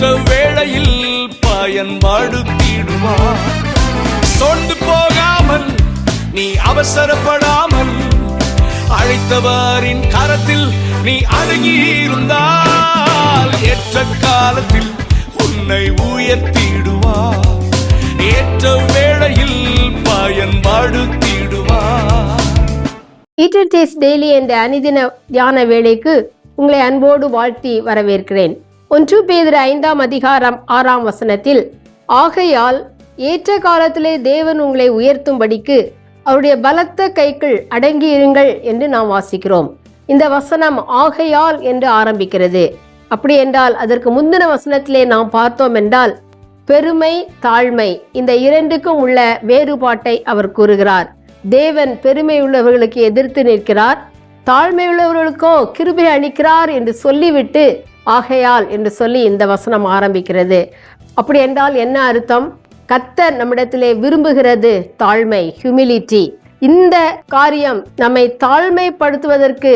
ஏற்ற வேளையில் பயன்படுத்திடுவார் சொண்டு போகாமல் நீ அவசரப்படாமல் அழைத்தவரின் கரத்தில் நீ அடங்கியிருந்தால் ஏற்ற காலத்தில் உன்னை உயர்த்திடுவார் ஏற்ற வேளையில் பயன்படுத்திடுவார் ஈட்டர் டேஸ் டெய்லி என்ற அணிதின தியான வேலைக்கு உங்களை அன்போடு வாழ்த்தி வரவேற்கிறேன். ஒன்று பேதர் ஐந்தாம் அதிகாரம் ஆறாம் வசனத்தில் ஆகையால் ஏற்ற காலத்திலே தேவன் உங்களை உயர்த்தும்படிக்கு அவருடைய பலத்த கைக்குள் அடங்கியிருங்கள் என்று நாம் வாசிக்கிறோம். இந்த வசனம் ஆகையால் என்று ஆரம்பிக்கிறது. அப்படி என்றால் அதற்கு முந்தின வசனத்திலே நாம் பார்த்தோம் என்றால் பெருமை தாழ்மை இந்த இரண்டுக்கும் உள்ள வேறுபாட்டை அவர் கூறுகிறார். தேவன் பெருமை உள்ளவர்களுக்கு எதிர்த்து நிற்கிறார் தாழ்மை உள்ளவர்களுக்கோ கிருபை அளிக்கிறார் என்று சொல்லிவிட்டு ஆகையால் என்று சொல்லி இந்த வசனம் ஆரம்பிக்கிறது. அப்படி என்றால் என்ன அர்த்தம்? கத்தர் நம்மிடத்திலே விரும்புகிறது தாழ்மை ஹியூமிலிட்டி இந்த காரியம் நம்மை தாழ்மைப்படுத்துவதற்கு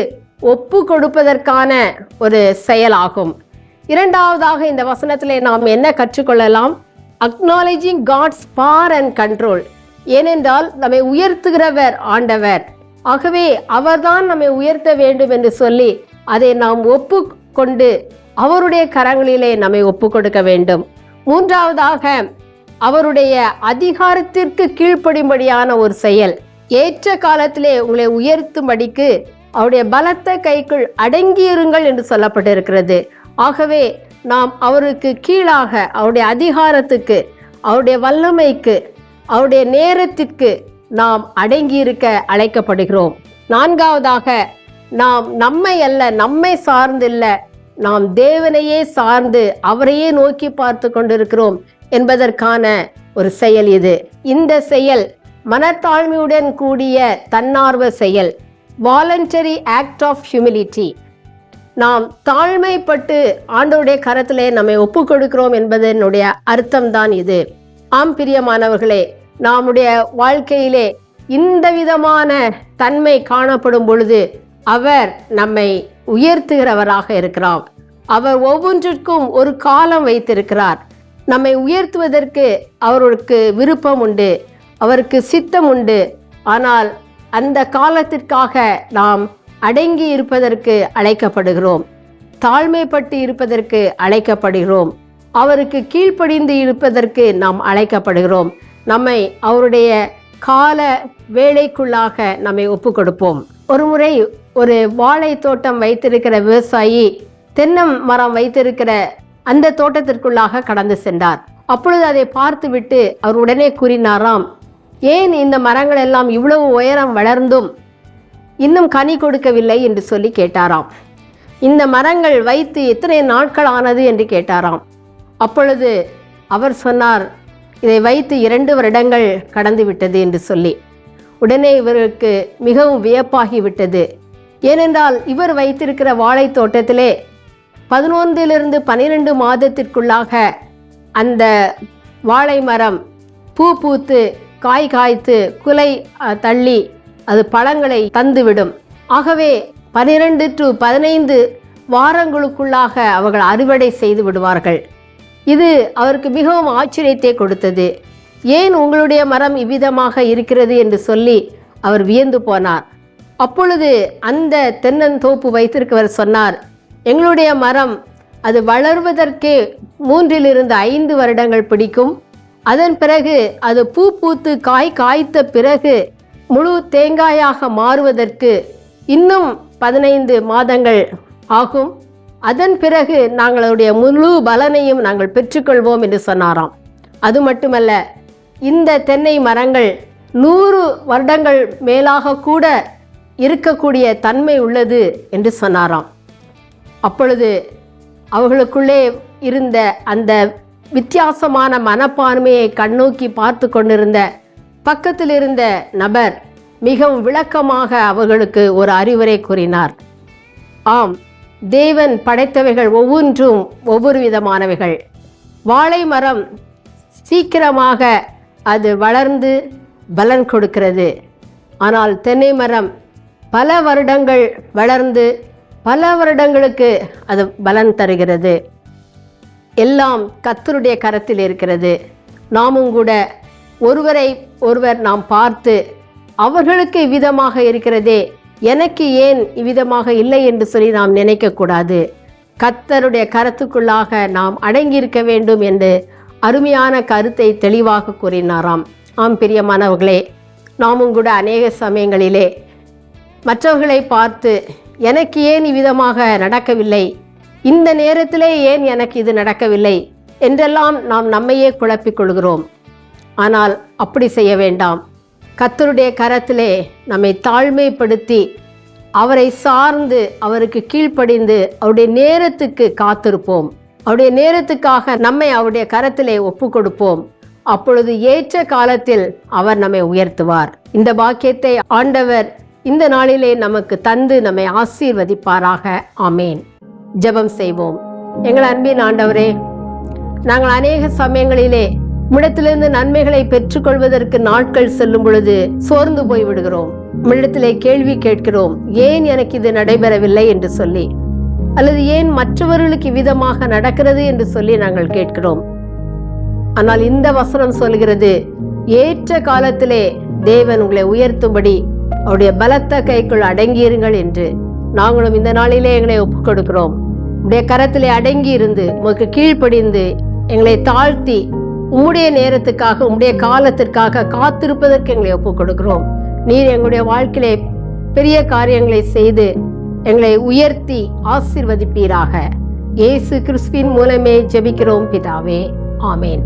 ஒப்பு கொடுப்பதற்கான ஒரு செயலாகும். இரண்டாவதாக இந்த வசனத்திலே நாம் என்ன கற்றுக்கொள்ளலாம்? Acknowledging God's power and control ஏனென்றால் நம்மை உயர்த்துகிறவர் ஆண்டவர். ஆகவே அவர்தான் நம்மை உயர்த்த வேண்டும் என்று சொல்லி அதை நாம் ஒப்பு கொண்டு அவருடைய கரங்களிலே நம்மை ஒப்பு கொடுக்க வேண்டும். மூன்றாவதாக அவருடைய அதிகாரத்திற்கு கீழ்ப்படிம்படியான ஒரு செயல். ஏற்ற காலத்திலே உங்களை உயர்த்தும்படிக்கு அவருடைய பலத்த கைக்குள் அடங்கியிருங்கள் என்று சொல்லப்பட்டிருக்கிறது. ஆகவே நாம் அவருக்கு கீழாக அவருடைய அதிகாரத்துக்கு அவருடைய வல்லமைக்கு அவருடைய நேரத்திற்கு நாம் அடங்கியிருக்க அழைக்கப்படுகிறோம். நான்காவதாக நாம் நம்மை அல்ல நம்மை சார்ந்தில்லை நாம் தேவனையே சார்ந்து அவரையே நோக்கி பார்த்து கொண்டிருக்கிறோம் என்பதற்கான ஒரு செயல் இது. இந்த செயல் மனத்தாழ்மையுடன் கூடிய தன்னார்வ செயல் வாலண்டரி ஆக்ட் ஆஃப் ஹியூமிலிட்டி நாம் தாழ்மைப்பட்டு ஆண்டோடைய கரத்திலே நம்மை ஒப்பு கொடுக்கிறோம் என்பதனுடைய அர்த்தம்தான் இது. ஆம் பிரியமானவர்களே நம்முடைய வாழ்க்கையிலே இந்த விதமான தன்மை காணப்படும் பொழுது அவர் நம்மை உயர்த்துகிறவராக இருக்கிறார். அவர் ஒவ்வொன்றிற்கும் ஒரு காலம் வைத்திருக்கிறார். நம்மை உயர்த்துவதற்கு அவருக்கு விருப்பம் உண்டு அவருக்கு சித்தம் உண்டு. ஆனால் அந்த காலத்திற்காக நாம் அடங்கி இருப்பதற்கு அழைக்கப்படுகிறோம். தாழ்மைப்பட்டு இருப்பதற்கு அழைக்கப்படுகிறோம். அவருக்கு கீழ்ப்படிந்து இருப்பதற்கு நாம் அழைக்கப்படுகிறோம். நம்மை அவருடைய கால வேலைக்குள்ளாக நம்மை ஒப்பு கொடுப்போம் ஒரு முறை ஒரு வாழை தோட்டம் வைத்திருக்கிற விவசாயி தென்னம் மரம் வைத்திருக்கிற அந்த தோட்டத்திற்குள்ளாக கடந்து சென்றார். அப்பொழுது அதை பார்த்துவிட்டு அவர் உடனே கூறினாராம் ஏன் இந்த மரங்கள் எல்லாம் இவ்வளவு உயரம் வளர்ந்தும் இன்னும் கனி கொடுக்கவில்லை? என்று சொல்லி கேட்டாராம். இந்த மரங்கள் வைத்து எத்தனை நாட்கள் ஆனது? என்று கேட்டாராம். அப்பொழுது அவர் சொன்னார் இதை வைத்து இரண்டு வருடங்கள் கடந்து விட்டது என்று சொல்லி. உடனே இவருக்கு மிகவும் வியப்பாகி விட்டது. ஏனென்றால் இவர் வைத்திருக்கிற வாழை தோட்டத்திலே பதினொன்றிலிருந்து பனிரெண்டு மாதத்திற்குள்ளாக அந்த வாழை மரம் பூ பூத்து காய் காய்த்து குலை தள்ளி அது பழங்களை தந்துவிடும். ஆகவே பனிரெண்டு டு பதினைந்து வாரங்களுக்குள்ளாக அவர்கள் அறுவடை செய்து விடுவார்கள். இது அவருக்கு மிகவும் ஆச்சரியத்தை கொடுத்தது. ஏன் உங்களுடைய மரம் இவ்விதமாக இருக்கிறது என்று சொல்லி அவர் வியந்து போனார். அப்பொழுது அந்த தென்னந்தோப்பு வைத்திருக்கவர் சொன்னார் எங்களுடைய மரம் அது வளர்வதற்கே மூன்றிலிருந்து ஐந்து வருடங்கள் பிடிக்கும். அதன் பிறகு அது பூ பூத்து காய் காய்த்த பிறகு முழு தேங்காயாக மாறுவதற்கு இன்னும் பதினைந்து மாதங்கள் ஆகும். அதன் பிறகு நாங்களுடைய முழு பலனையும் நாங்கள் பெற்றுக்கொள்வோம் என்று சொன்னாராம். அது மட்டுமல்ல இந்த தென்னை மரங்கள் நூறு வருடங்கள் மேலாக கூட இருக்கக்கூடிய தன்மை உள்ளது என்று சொன்னாராம். அப்பொழுது அவர்களுக்குள்ளே இருந்த அந்த வித்தியாசமான மனப்பான்மையை கண்ணோக்கி பார்த்து கொண்டிருந்த பக்கத்தில் இருந்த நபர் மிகவும் விளக்கமாக அவர்களுக்கு ஒரு அறிவுரை கூறினார். ஆம் தேவன் படைத்தவைகள் ஒவ்வொன்றும் ஒவ்வொரு விதமானவைகள். வாழை மரம் சீக்கிரமாக அது வளர்ந்து பலன் கொடுக்கிறது. ஆனால் தென்னை மரம் பல வருடங்கள் வளர்ந்து பல வருடங்களுக்கு அது பலன் தருகிறது. எல்லாம் கத்தருடைய கரத்தில் இருக்கிறது. நாமும் கூட ஒருவரை ஒருவர் நாம் பார்த்து அவர்களுக்கு இவ்விதமாக இருக்கிறதே எனக்கு ஏன் இவ்விதமாக இல்லை என்று சொல்லி நாம் நினைக்கக்கூடாது. கத்தருடைய கரத்துக்குள்ளாக நாம் அடங்கியிருக்க வேண்டும் என்று அருமையான கருத்தை தெளிவாக கூறினாராம். ஆம் பிரியமானவர்களே நாமும் கூட அநேக சமயங்களிலே மற்றவர்களை பார்த்து எனக்கு ஏன் இவ்விதமாக நடக்கவில்லை? இந்த நேரத்திலே ஏன் எனக்கு இது நடக்கவில்லை? என்றெல்லாம் நாம் நம்மையே குழப்பிக் கொள்கிறோம். ஆனால் அப்படி செய்ய வேண்டாம். கத்தருடைய கரத்திலே நம்மை தாழ்மைப்படுத்தி அவரை சார்ந்து அவருக்கு கீழ்ப்படிந்து அவருடைய நேரத்துக்கு காத்திருப்போம். அவருடைய நேரத்துக்காக நம்மை அவருடைய கரத்திலே ஒப்பு கொடுப்போம். அப்பொழுது ஏற்ற காலத்தில் அவர் நம்மை உயர்த்துவார். இந்த பாக்கியத்தை ஆண்டவர் இந்த நாளிலே நமக்கு தந்து நம்மை ஆசீர்வதிப்பாராக. ஆமேன். ஜெபம் செய்வோம். எங்கள் அன்பின் ஆண்டவரே நாங்கள் அநேக சமயங்களிலே உம்மிடத்திலிருந்து நன்மைகளை பெற்றுக்கொள்வதற்கு நாட்கள் செல்லும் பொழுது சோர்ந்து போய் விடுகிறோம். உம்மிடத்திலே கேள்வி கேட்கிறோம். ஏன் எனக்கு இது நடைபெறவில்லை என்று சொல்லி அல்லது ஏன் மற்றவர்களுக்கு இவ்விதமாக நடக்கிறது என்று சொல்லி நாங்கள் கேட்கிறோம். ஆனால் இந்த வசனம் சொல்கிறது ஏற்ற காலத்திலே தேவன் உங்களை உயர்த்தும்படி அவருடைய பலத்த கைக்குள் அடங்கியிருங்கள் என்று நாங்களும் இந்த நாளிலே எங்களை ஒப்புக் கொடுக்கிறோம் உடைய கரத்திலே அடங்கி இருந்து உமக்கு கீழ்ப்படிந்து எங்களை தாழ்த்தி உம்முடைய நேரத்துக்காக உம்முடைய காலத்திற்காக காத்திருப்பதற்கு எங்களை ஒப்புக் கொடுக்கிறோம் நீர் எங்களுடைய வாழ்க்கையிலே பெரிய காரியங்களை செய்து எங்களை உயர்த்தி ஆசிர்வதிப்பீராக. இயேசு கிறிஸ்துவின் மூலமே ஜெபிக்கிறோம் பிதாவே. ஆமேன்.